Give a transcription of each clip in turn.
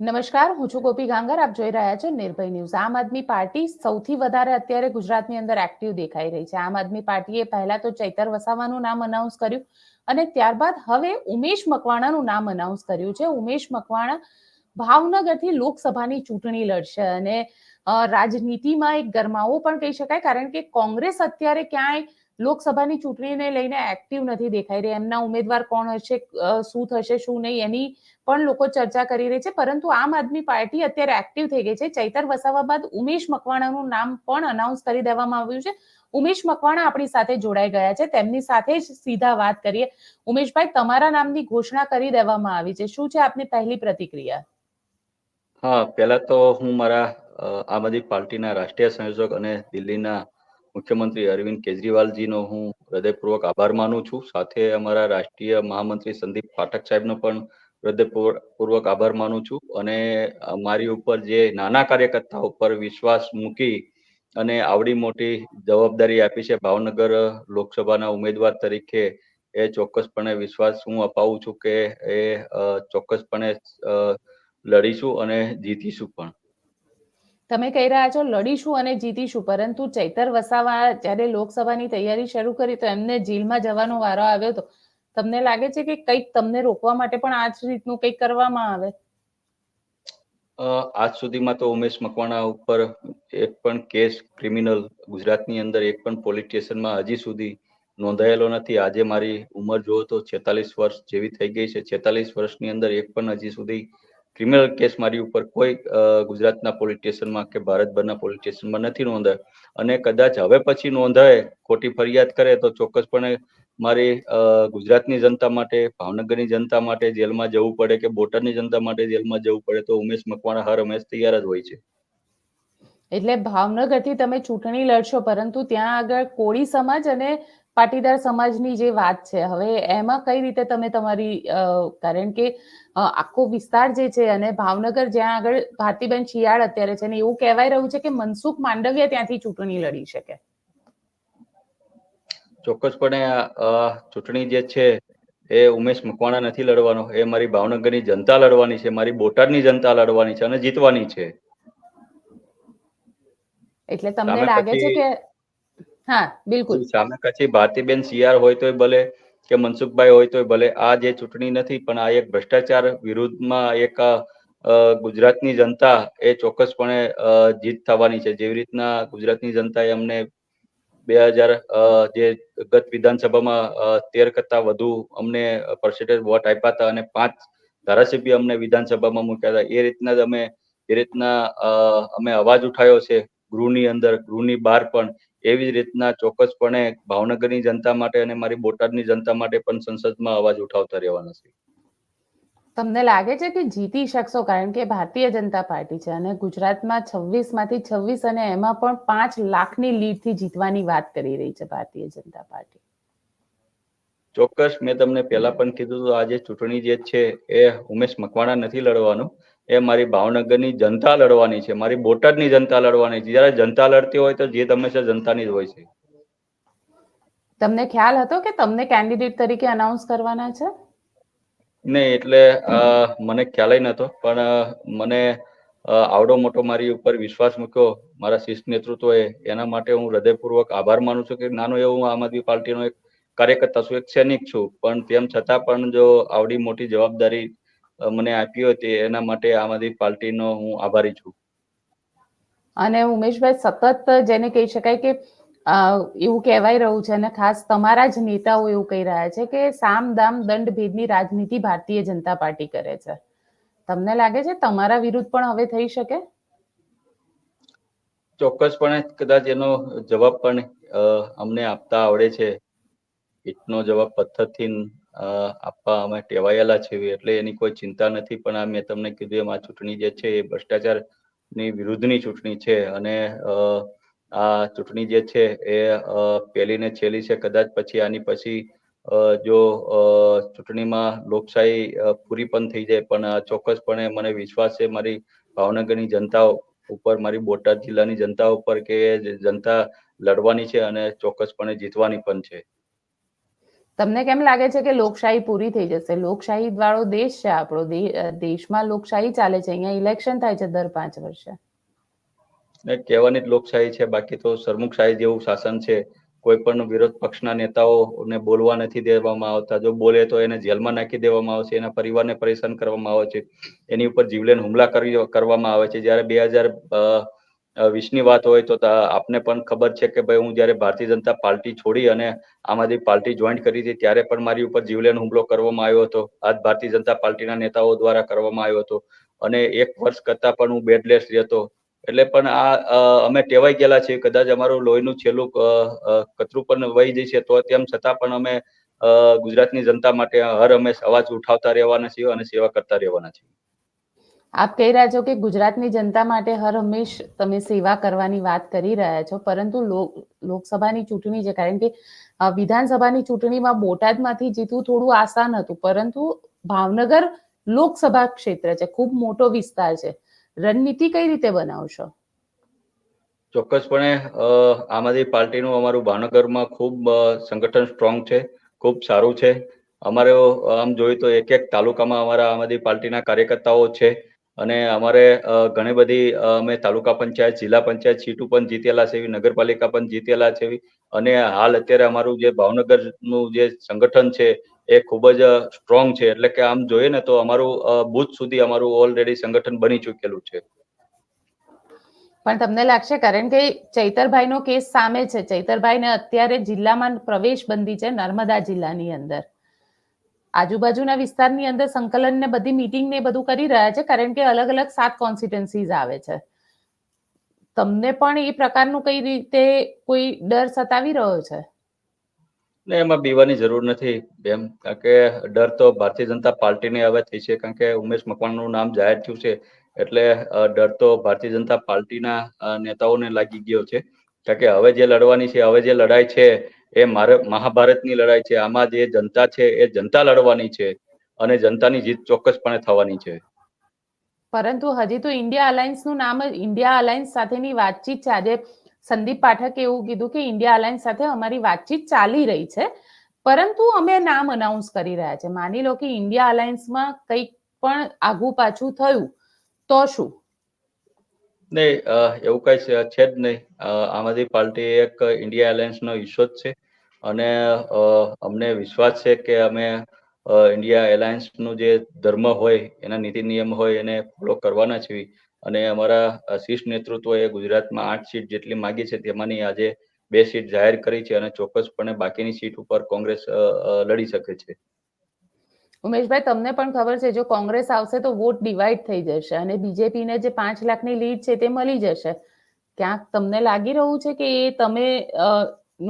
નમસ્કાર, હું છું ગોપી ગાંગર. આપ જોઈ રહ્યા છો નિર્ભય ન્યૂઝ. આમ આદમી પાર્ટી સૌથી વધારે અત્યારે ગુજરાતની અંદર એક્ટિવ દેખાઈ રહી છે. આમ આદમી પાર્ટીએ પહેલા તો ચૈતર વસાવાનું નામ અનાઉન્સ કર્યું અને ત્યારબાદ હવે ઉમેશ મકવાણાનું નામ અનાઉન્સ કર્યું છે. ઉમેશ મકવાણા ભાવનગરથી લોકસભાની ચૂંટણી લડશે અને રાજનીતિમાં એક ગરમાવો પણ કહી શકાય, કારણ કે કોંગ્રેસ અત્યારે ક્યાંય લોકસભાની ચૂંટણીને લઈને એક્ટિવ નથી દેખાઈ રહી. એમના ઉમેદવાર કોણ હશે શું થશે, શું નહીં, એની પણ લોકો ચર્ચા કરી રહી છે. પરંતુ આમ આદમી પાર્ટી અત્યારે એક્ટિવ થઈ ગઈ છે. ચૈતર વસાવા બાદ ઉમેશ મકવાણાનું નામ પણ અનાઉન્સ કરી દેવામાં આવ્યું છે. ઉમેશ મકવાણા આપણી સાથે જોડાઈ ગયા છે. તેમની સાથે જ સીધા વાત કરીએ. ઉમેશભાઈ, તમારા નામની ઘોષણા કરી દેવામાં આવી છે. શું છે આપની પહેલી પ્રતિક્રિયા? હા, પહેલા તો હું મારા આમ આદમી પાર્ટીના રાષ્ટ્રીય સંયોજક અને દિલ્હીના મુખ્યમંત્રી અરવિંદ કેજરીવાલજીનો હું હૃદયપૂર્વક આભાર માનું છું. સાથે અમારા રાષ્ટ્રીય મહામંત્રી સંદીપ પાઠક સાહેબનો પણ હૃદયપૂર્વક આભાર માનું છું. અને મારી ઉપર જે નાના કાર્યકર્તા ઉપર વિશ્વાસ મૂકી અને આવડી મોટી જવાબદારી આપી છે ભાવનગર લોકસભાના ઉમેદવાર તરીકે, એ ચોક્કસપણે વિશ્વાસ હું અપાવું છું કે એ ચોક્કસપણે લડીશું અને જીતીશું પણ. તમે કહી રહ્યા છો, લડીશું અને જીતીશું, પરંતુ ચૈતર વસાવા જ્યારે લોકસભાની તૈયારી શરૂ કરી તો એમને જેલમાં જવાનો વારો આવ્યો હતો. તમને લાગે છે કે કંઈક તમને રોકવા માટે પણ આ જ રીતનું કંઈક કરવામાં આવે? આજ સુધીમાં તો ઉમેશ મકવાણા ઉપર એક પણ કેસ ક્રિમિનલ ગુજરાતની અંદર એક પણ પોલીસ સ્ટેશનમાં હજી સુધી નોંધાયેલો નથી. આજે મારી ઉંમર જુઓ તો છેતાલીસ વર્ષ જેવી થઈ ગઈ છે. છેતાલીસ વર્ષની અંદર એક પણ હજી સુધી ક્રિમિનલ કેસ મારી ઉપર કોઈ ગુજરાતના પોલીસ કે ભારતભરના પોલીસ નથી નોંધાય. અને કદાચ હવે પછી નોંધાય, ખોટી ફરિયાદ કરે તો ચોક્કસપણે મારી ગુજરાતની જનતા માટે, ભાવનગરની જનતા માટે જેલમાં જવું પડે કે બોટાદની જનતા માટે જેલમાં જવું પડે તો ઉમેશ મકવાણા હર હંમેશ તૈયાર જ હોય છે. એટલે ભાવનગરથી તમે ચૂંટણી લડશો, પરંતુ ત્યાં આગળ કોળી સમાજ અને પાટીદાર સમાજની જે વાત છે હવે એમાં કઈ રીતે તમે તમારી કારણ કે આખો વિસ્તાર જે છે અને ભાવનગર જ્યાં આગળ ભારતીબેન શિયાળ અત્યારે છે ને એવું કહેવાય રહ્યું છે કે મનસુખ માંડવિયા ત્યાંથી ચૂંટણી લડી શકે. ચોક્કસપણે ચૂંટણી જે છે એ ઉમેશ મકવાણા નથી લડવાનો એ મારી ભાવનગરની જનતા લડવાની છે મારી બોટાદની જનતા લડવાની છે અને જીતવાની છે. એટલે તમને લાગે છે કે હા, બિલકુલ. સામે કચ્છી ભારતીબેન સીઆર હોય તોય ભલે કે મનસુખભાઈ હોય તોય ભલે, આ જે ચૂંટણી નથી, પણ આ એક ભ્રષ્ટાચાર વિરુદ્ધમાં એક ગુજરાતની જનતા એ ચોક્કસપણે જીત થવાની છે. જેવી રીતના ગુજરાતની જનતાએ અમને બે હજાર જે ગત વિધાનસભામાં તેર કરતા વધુ અમને પર્સેન્ટેજ વોટ આપ્યા હતા અને પાંચ ધારાસભ્ય અમને વિધાનસભામાં મૂક્યા હતા. એ રીતના જ અમે, એ રીતના અમે અવાજ ઉઠાવ્યો છે ગૃહની અંદર, ગૃહની બહાર પણ. એવી જ રીતના ચોક્કસપણે ભાવનગરની જનતા માટે અને મારી બોટાદની જનતા માટે પણ સંસદમાં અવાજ ઉઠાવતા રહેવાના છે. તમને લાગે છે કે જીતી શકશો કારણ કે ભારતીય જનતા પાર્ટી છે અને ગુજરાતમાં છવ્વીસમાંથી છવ્વીસ અને એમાં પણ પાંચ લાખની લીડથી જીતવાની વાત કરી રહી છે ભારતીય જનતા પાર્ટી. ચોક્કસ મેં તમને પહેલા પણ કીધું હતું આજે ચૂંટણી જે છે એ ઉમેશ મકવાણા નથી લડવાનું. એ મારી ભાવનગરની જનતા લડવાની છે મારી બોટાદની જનતા લડવાની છે. જયારે જનતા લડતી હોય તો જીત હંમેશા જનતાની જ હોય છે. તમને ખ્યાલ હતો કે તમને કેન્ડિડેટ તરીકે અનાઉન્સ કરવાના છે? નહીં એટલે મને ખ્યાલ નતો પણ મને આવડો મોટો મારી ઉપર વિશ્વાસ મૂક્યો મારા શિષ્ટ નેતૃત્વએ એના માટે હું હૃદયપૂર્વક આભાર માનું છું કે નાનો એવો હું આમ આદમી પાર્ટીનો એક કાર્યકર્તા છું એક સૈનિક છું. પણ તેમ છતાં પણ જો આવડી મોટી જવાબદારી મને આપ્યો તે એના માટે આમ આદમી પાર્ટીનો હું આભારી છું. અને ઉમેશભાઈ સતત જેને કહી શકાય કે એવું કહેવાય રહ્યું છે અને ખાસ તમારા જ નેતાઓ એવું કહી રહ્યા છે કે સામ દામ દંડ ભેદની રાજનીતિ ભારતીય જનતા પાર્ટી કરે છે. તમને લાગે છે તમારા વિરુદ્ધ પણ હવે થઈ શકે? ચોક્કસપણે કદાચ એનો જવાબ પણ અમને આપતા આવડે છે. એટલો જવાબ પથ્થરથી આપવા અમે ટેવાયેલા છે એટલે એની કોઈ ચિંતા નથી. પણ આ મેં તમને કીધું એમ, આ ચૂંટણી જે છે એ ભ્રષ્ટાચારની વિરુદ્ધની ચૂંટણી છે. અને આ ચૂંટણી જે છે એ પહેલી ને છેલ્લી છે. કદાચ પછી આની પછી જો ચૂંટણીમાં લોકશાહી પૂરી પણ થઈ જાય. પણ ચોક્કસપણે મને વિશ્વાસ છે મારી ભાવનગરની જનતા ઉપર, મારી બોટાદ જિલ્લાની જનતા ઉપર કે જનતા લડવાની છે અને ચોક્કસપણે જીતવાની પણ છે. તમને કેમ લાગે છે કે લોકશાહી પૂરી થઈ જશે? લોકશાહી વાળો દેશ છે આપણો. દેશમાં લોકશાહી ચાલે છે. અહીંયા ઇલેક્શન થાય છે દર પાંચ વર્ષે. કહેવાની જ લોકશાહી છે. બાકી તો સરમુખશાહી જેવું શાસન છે. કોઈ પણ વિરોધ પક્ષના નેતાઓને બોલવા નથી દેવામાં આવતા. જો બોલે તો એને જેલમાં નાખી દેવામાં આવે છે એના પરિવારને પરેશાન કરવામાં આવે છે. એની ઉપર જીવલેણ હુમલા કરી કરવામાં આવે છે. જ્યારે બે હજાર વીસની વાત હોય તો આપને પણ ખબર છે કે ભાઈ હું જ્યારે ભારતીય જનતા પાર્ટી છોડી અને આમ આદમી પાર્ટી જોઈન કરી હતી ત્યારે પણ મારી ઉપર જીવલેણ હુમલો કરવામાં આવ્યો હતો. આજ ભારતીય જનતા પાર્ટીના નેતાઓ દ્વારા કરવામાં આવ્યો હતો. અને એક વર્ષ કરતા પણ હું બેડલેસ રહેતો. એટલે પણ આ અમે ટેવાઈ ગયેલા છીએ. કદાચ અમારું લોહીનું છેલ્લું કતરું પણ વહી જશે તો તેમ છતાં પણ અમે ગુજરાતની જનતા માટે હર હંમેશ અવાજ ઉઠાવતા રહેવાના છીએ અને સેવા કરતા રહેવાના છીએ. આપ કહી રહ્યા છો કે ગુજરાતની જનતા માટે હર હંમેશ તમે સેવા કરવાની વાત કરી રહ્યા છો, પરંતુ લોક, લોકસભાની ચૂંટણી છે કારણ કે વિધાનસભાની ચૂંટણીમાં બોટાદમાંથી જીતવું થોડું આસાન હતું, પરંતુ ભાવનગર લોકસભા ક્ષેત્ર છે, ખૂબ મોટો વિસ્તાર છે. રણનીતિ કઈ રીતે બનાવશો? ચોક્કસપણે આમ આદમી પાર્ટીનું અમારું ભાવનગરમાં ખૂબ સંગઠન સ્ટ્રોંગ છે, ખૂબ સારું છે. અમારે, આમ જોઈએ તો એક એક તાલુકામાં અમારા આમ આદમી પાર્ટીના કાર્યકર્તાઓ છે. અને અમારે ઘણી બધી અમે તાલુકા પંચાયત, જિલ્લા પંચાયત સીટો પણ જીતેલા છે, એવી નગરપાલિકા પણ જીતેલા છે, એવી. અને હાલ અત્યારે અમારું જે ભાવનગરનું જે સંગઠન છે, એ ખૂબ જ સ્ટ્રોંગ છે. એટલે કે આમ જોઈએ ને તો અમારું બુથ સુધી અમારું ઓલરેડી સંગઠન બની ચૂકેલું છે. પણ તમને લાગશે, કારણ કે ચૈતરભાઈનો કેસ સામે છે. ચૈતરભાઈને અત્યારે જિલ્લામાં પ્રવેશ બંધી છે નર્મદા જિલ્લાની અંદર. આજુબાજુના વિસ્તારની અંદર સંકલન ને બધી મીટિંગ ને બધું કરી રહ્યા છે, કારણ કે અલગ અલગ સાત કોન્સ્ટિટ્યુન્સીઝ આવે છે. તમને પણ એ પ્રકારનું કઈ રીતે કોઈ ડર સતાવી રહ્યો છે? ને એમાં બીવાની જરૂર નથી બેમ કારણ કે ડર તો ભારતીય જનતા પાર્ટીને હવે થઈ છે, કારણ કે ઉમેશ મકવાણાનું નામ જાહેર થયું છે, એટલે ડર તો ભારતીય જનતા પાર્ટીના નેતાઓને લાગી ગયો છે. કારણ કે હવે જે લડવાની છે, હવે જે લડાઈ છે એ મહાભારતની લડાઈ છે. આમાં જે જનતા છે એ જનતા લડવાની છે અને જનતાની જીત ચોક્કસપણે થવાની છે. પરંતુ હજી તો ઇન્ડિયા અલાયન્સનું નામ ઇન્ડિયા અલાયન્સ સાથેની વાતચીત છે. આજે સંદીપ પાઠકે એવું કીધું કે ઇન્ડિયા અલાયન્સ સાથે અમારી વાતચીત ચાલી રહી છે. પરંતુ અમે નામ અનાઉન્સ કરી રહ્યા છે. માની લો કે ઇન્ડિયા અલાયન્સમાં કંઈક પણ આગુ પાછું થયું તો શું? નહીં એવું કઈ છે જ નહીં. આમ આદમી પાર્ટી એક ઇન્ડિયા એલાયન્સનો હિસ્સો જ છે. અને અમને વિશ્વાસ છે કે અમે ઇન્ડિયા એલાયન્સનું જે ધર્મ હોય એના નીતિ નિયમ હોય એને ફોલો કરવાના છીએ. અને અમારા અ, શીર્ષ નેતૃત્વએ ગુજરાતમાં આઠ સીટ જેટલી માગી છે તેમાંની આજે બે સીટ જાહેર કરી છે અને ચોક્કસપણે બાકીની સીટ ઉપર કોંગ્રેસ લડી શકે છે. ઉમેશભાઈ તમને પણ ખબર છે જો કોંગ્રેસ આવશે તો વોટ ડિવાઈડ થઈ જશે અને બીજેપીને જે પાંચ લાખની લીડ છે તે મળી જશે. ક્યાંક તમને લાગી રહ્યું છે કે એ તમે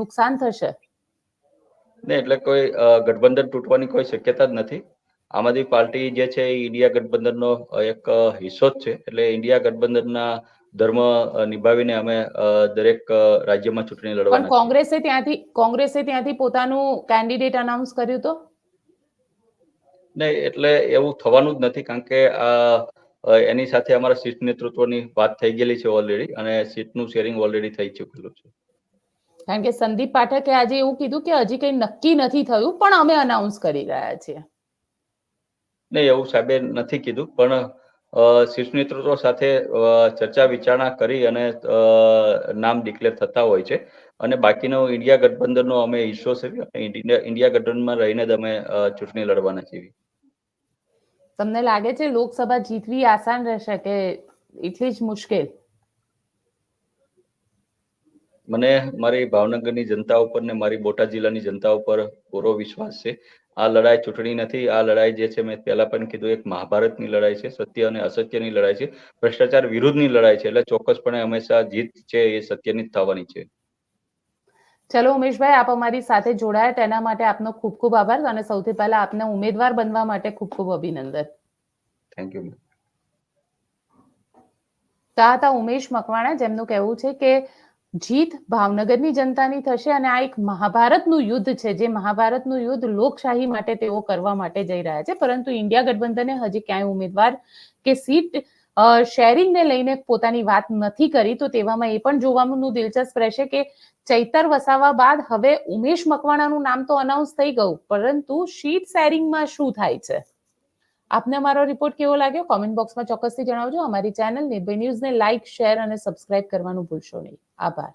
નુકસાન થશે? ને એટલે કોઈ ગઠબંધન તૂટવાની કોઈ શક્યતા જ નથી. આમ આદમી પાર્ટી જે છે એ ઇન્ડિયા ગઠબંધનનો એક હિસ્સો જ છે. એટલે ઇન્ડિયા ગઠબંધનના ધર્મ નિભાવીને અમે દરેક રાજ્યમાં ચૂંટણી લડવાના કોંગ્રેસે ત્યાંથી કોંગ્રેસે ત્યાંથી પોતાનું કેન્ડિડેટ અનાઉન્સ કર્યું તો? નહીં એટલે એવું થવાનું જ નથી કારણ કે એની સાથે અમારા સીટ નેતૃત્વની વાત થઈ ગયેલી છે ઓલરેડી અને સીટનું શેરિંગ ઓલરેડી થઈ ચૂકેલું છે. કારણ કે સંદીપ પાઠકે આજે એવું કીધું કે હજી કંઈ નક્કી નથી થયું પણ અમે અનાઉન્સ કરી રહ્યા છીએ. નહીં એવું સાહેબે નથી કીધું પણ શીર્ષ નેતૃત્વ સાથે ચર્ચા વિચારણા કરી અને નામ ડિક્લેર થતા હોય છે. અને બાકીનો ઇન્ડિયા ગઠબંધનનો અમે હિસ્સો છે ઇન્ડિયા ઇન્ડિયા ગઠબંધનમાં રહીને જ અમે ચૂંટણી લડવાના છીએ. તમને લાગે છે લોકસભા જીતવી આસાન રહેશે કે એટલી જ મુશ્કેલ? મને મારી ભાવનગરની જનતા ઉપર ને મારી બોટાદ જિલ્લાની જનતા ઉપર પૂરો વિશ્વાસ છે. આ લડાઈ ચૂંટણી નથી, આ લડાઈ જે છે મેં પહેલા પણ કીધું, એક મહાભારતની લડાઈ છે, સત્ય અને અસત્યની લડાઈ છે. ભ્રષ્ટાચાર વિરુદ્ધની લડાઈ છે, એટલે ચોક્કસપણે હંમેશા જીત છે એ સત્યની જ થવાની છે. ચલો ઉમેશભાઈ આપ અમારી સાથે જોડાયા. તેના માટે આપનો ખૂબ ખૂબ આભાર અને સૌથી પહેલા આપને ઉમેદવાર બનવા માટે ખૂબ ખૂબ અભિનંદન. થેન્ક યુ તો હતા ઉમેશ મકવાણા જેમનું કહેવું છે કે જીત ભાવનગરની જનતાની થશે અને આ એક મહાભારતનું યુદ્ધ છે જે મહાભારતનું યુદ્ધ લોકશાહી માટે તેઓ કરવા માટે જઈ રહ્યા છે. પરંતુ ઇન્ડિયા ગઠબંધને હજી ક્યાંય ઉમેદવાર કે સીટ શેરિંગને લઈને પોતાની વાત નથી કરી, તો તેવામાં એ પણ જોવાનું દિલચસ્પ રહેશે કે ચૈતર વસાવા બાદ હવે ઉમેશ મકવાણાનું નામ તો અનાઉન્સ થઈ ગયું, પરંતુ શીટ શેરિંગમાં શું થાય છે? આપને અમારો રિપોર્ટ કેવો લાગ્યો? કોમેન્ટ બોક્સમાં ચોક્કસથી જણાવજો. અમારી ચેનલ નિર્ભય ન્યૂઝને લાઇક શેર અને સબસ્ક્રાઇબ કરવાનું ભૂલશો નહીં. આભાર.